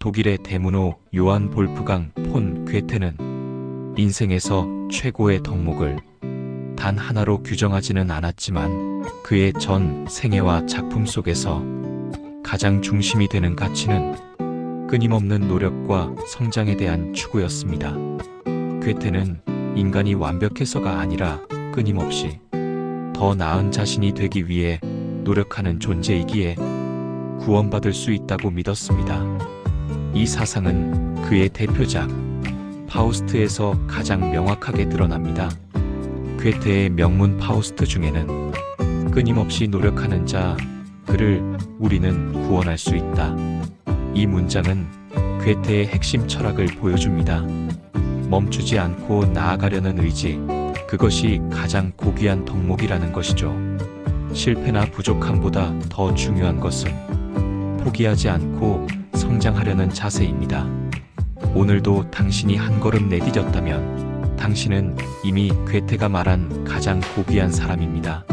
독일의 대문호 요한 볼프강 폰 괴테는 인생에서 최고의 덕목을 단 하나로 규정하지는 않았지만 그의 전 생애와 작품 속에서 가장 중심이 되는 가치는 끊임없는 노력과 성장에 대한 추구였습니다. 괴테는 인간이 완벽해서가 아니라 끊임없이 더 나은 자신이 되기 위해 노력하는 존재이기에 구원받을 수 있다고 믿었습니다. 이 사상은 그의 대표작 파우스트에서 가장 명확하게 드러납니다. 괴테의 명문 파우스트 중에는 끊임없이 노력하는 자, 그를 우리는 구원할 수 있다. 이 문장은 괴테의 핵심 철학을 보여줍니다. 멈추지 않고 나아가려는 의지, 그것이 가장 고귀한 덕목이라는 것이죠. 실패나 부족함보다 더 중요한 것은 포기하지 않고 성장하려는 자세입니다. 오늘도 당신이 한 걸음 내디뎠다면 당신은 이미 괴테가 말한 가장 고귀한 사람입니다.